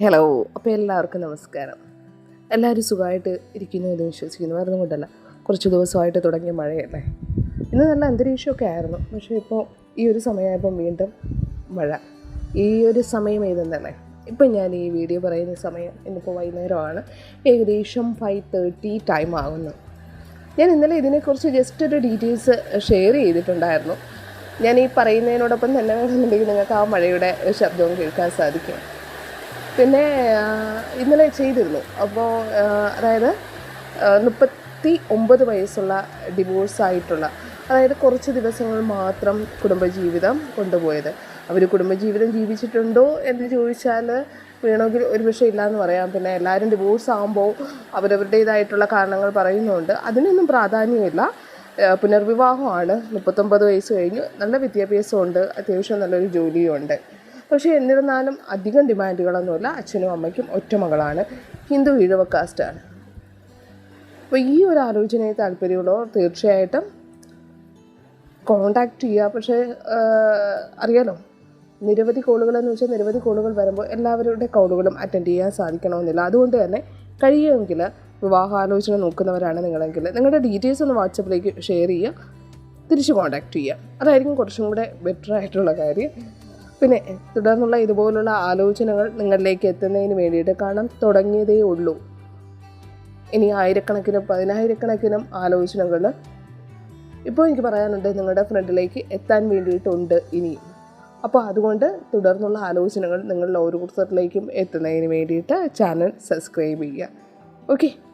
Hello അപ്പോൾ എല്ലാവർക്കും നമസ്കാരം. എല്ലാവരും സുഖമായിട്ട് ഇരിക്കുന്നു എന്ന് വിശ്വസിക്കുന്നു. വേറെ കൊണ്ടല്ല. കുറച്ച് ദിവസമായിട്ട് തുടങ്ങിയ മഴയല്ലേ? ഇന്ന് നല്ല അന്തരീക്ഷമൊക്കെ ആയിരുന്നു. പക്ഷേ ഇപ്പോൾ ഈ ഒരു സമയമായപ്പം വീണ്ടും മഴ. ഈ ഒരു സമയം ഏതെന്നല്ലേ? ഇപ്പം ഞാൻ ഈ വീഡിയോ പറയുന്ന സമയം ഇന്നിപ്പോൾ വൈകുന്നേരമാണ്. ഏകദേശം ഫൈവ് തേർട്ടി ടൈം ആകുന്നു ഞാൻ ഇന്നലെ ഇതിനെക്കുറിച്ച് ജസ്റ്റ് ഒരു ഡീറ്റെയിൽസ് ഷെയർ ചെയ്തിട്ടുണ്ടായിരുന്നു. ഞാൻ ഈ പറയുന്നതിനോടൊപ്പം തന്നെ വേണമെന്നുണ്ടെങ്കിൽ നിങ്ങൾക്ക് ആ മഴയുടെ ശബ്ദവും കേൾക്കാൻ സാധിക്കും. പിന്നെ ഇന്നലെ ചെയ്തിരുന്നു. അപ്പോൾ അതായത് മുപ്പത്തി ഒമ്പത് വയസ്സുള്ള ഡിവോഴ്സ് ആയിട്ടുള്ള അതായത് കുറച്ച് ദിവസങ്ങൾ മാത്രം കുടുംബജീവിതം കൊണ്ടുപോയത്. അവർ കുടുംബജീവിതം ജീവിച്ചിട്ടുണ്ടോ എന്ന് ചോദിച്ചാൽ വേണമെങ്കിൽ ഒരു പക്ഷേ ഇല്ലയെന്ന് പറയാം. പിന്നെ എല്ലാവരും ഡിവോഴ്സ് ആകുമ്പോൾ അവരവരുടേതായിട്ടുള്ള കാരണങ്ങൾ പറയുന്നുണ്ട്. അതിനൊന്നും പ്രാധാന്യമില്ല. പുനർവിവാഹമാണ്. മുപ്പത്തൊമ്പത് വയസ്സ് കഴിഞ്ഞു. നല്ല വിദ്യാഭ്യാസമുണ്ട്. അത്യാവശ്യം നല്ലൊരു ജോലിയുമുണ്ട് പക്ഷേ എന്നിരുന്നാലും അധികം ഡിമാൻഡുകളൊന്നുമില്ല. അച്ഛനും അമ്മയ്ക്കും ഒറ്റ മകളാണ്. ഹിന്ദു ഈഴവ കാസ്റ്റാണ്. അപ്പോൾ ഈ ഒരു ആലോചനയെ താല്പര്യമുള്ളവർ തീർച്ചയായിട്ടും കോണ്ടാക്ട് ചെയ്യുക. പക്ഷേ അറിയാലോ നിരവധി കോളുകൾ എന്ന് വെച്ചാൽ നിരവധി കോളുകൾ വരുമ്പോൾ എല്ലാവരുടെ കോളുകളും അറ്റൻഡ് ചെയ്യാൻ സാധിക്കണമെന്നില്ല. അതുകൊണ്ട് തന്നെ കഴിയുമെങ്കിൽ വിവാഹാലോചന നോക്കുന്നവരാണ് നിങ്ങളെങ്കിൽ നിങ്ങളുടെ ഡീറ്റെയിൽസ് ഒന്ന് വാട്സപ്പിലേക്ക് ഷെയർ ചെയ്യുക. തിരിച്ച് കോണ്ടാക്ട് ചെയ്യുക. അതായിരിക്കും കുറച്ചും കൂടെ ബെറ്റർ ആയിട്ടുള്ള കാര്യം. പിന്നെ തുടർന്നുള്ള ഇതുപോലുള്ള ആലോചനകൾ നിങ്ങളിലേക്ക് എത്തുന്നതിന് വേണ്ടിയിട്ട് കാരണം തുടങ്ങിയതേ ഉള്ളൂ. ഇനി ആയിരക്കണക്കിനും പതിനായിരക്കണക്കിനും ആലോചനകൾ ഇപ്പോൾ എനിക്ക് പറയാനുണ്ട് നിങ്ങളുടെ ഫ്രണ്ടിലേക്ക് എത്താൻ വേണ്ടിയിട്ടുണ്ട് ഇനിയും അപ്പോൾ അതുകൊണ്ട് തുടർന്നുള്ള ആലോചനകൾ നിങ്ങളുടെ ഓരോരുത്തരിലേക്കും എത്തുന്നതിന് വേണ്ടിയിട്ട് ചാനൽ സബ്സ്ക്രൈബ് ചെയ്യുക. ഓക്കെ.